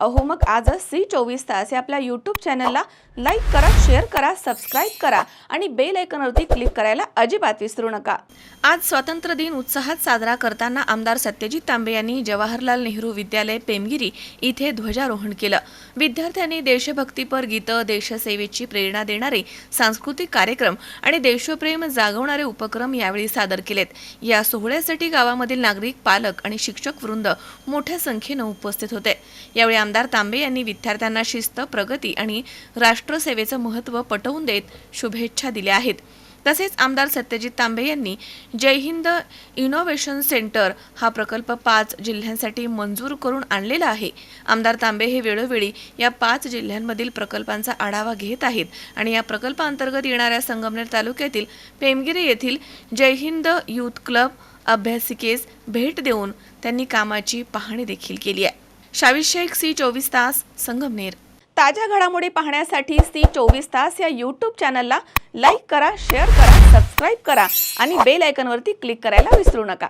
अहो मग आजच सी चोवीस तास या आपल्या यूट्यूब चॅनलला लाईक करा शेअर करा सबस्क्राईब करा आणि बेल आयकॉनवरती क्लिक करायला अजिबात विसरू नका. आज स्वातंत्र्य दिन उत्साहात साजरा करताना आमदार सत्यजित तांबे यांनी जवाहरलाल नेहरू विद्यालय पेमगिरी इथे ध्वजारोहण केलं. विद्यार्थ्यांनी देशभक्तीपर गीतं देशसेवेची प्रेरणा देणारे सांस्कृतिक कार्यक्रम आणि देशप्रेम जागवणारे उपक्रम यावेळी सादर केलेत. या सोहळ्यासाठी गावामधील नागरिक पालक आणि शिक्षक वृंद मोठ्या संख्येनं उपस्थित होते. यावेळी आमदार तांबे यांनी विद्यार्थ्यांना शिस्त प्रगती आणि राष्ट्रसेवेचं महत्त्व पटवून देत शुभेच्छा दिल्या आहेत. तसेच आमदार सत्यजित तांबे यांनी जय हिंद इनोव्हेशन सेंटर हा प्रकल्प पाच जिल्ह्यांसाठी मंजूर करून आणलेला आहे. आमदार तांबे हे वेळोवेळी या पाच जिल्ह्यांमधील प्रकल्पांचा आढावा घेत आहेत आणि या प्रकल्पांतर्गत येणाऱ्या संगमनेर तालुक्यातील पेमगिरी येथील जय हिंद यूथ क्लब अभ्यासिकेस भेट देऊन त्यांनी कामाची पाहणी देखील केली आहे. शावीर शेख सी चोवीस तास संगमनेर. ताज्या घडामोडी पाहण्यासाठी सी चोवीस तास या यूट्यूब चॅनलला लाईक करा शेअर करा सबस्क्राईब करा आणि बेल आयकनवरती क्लिक करायला विसरू नका.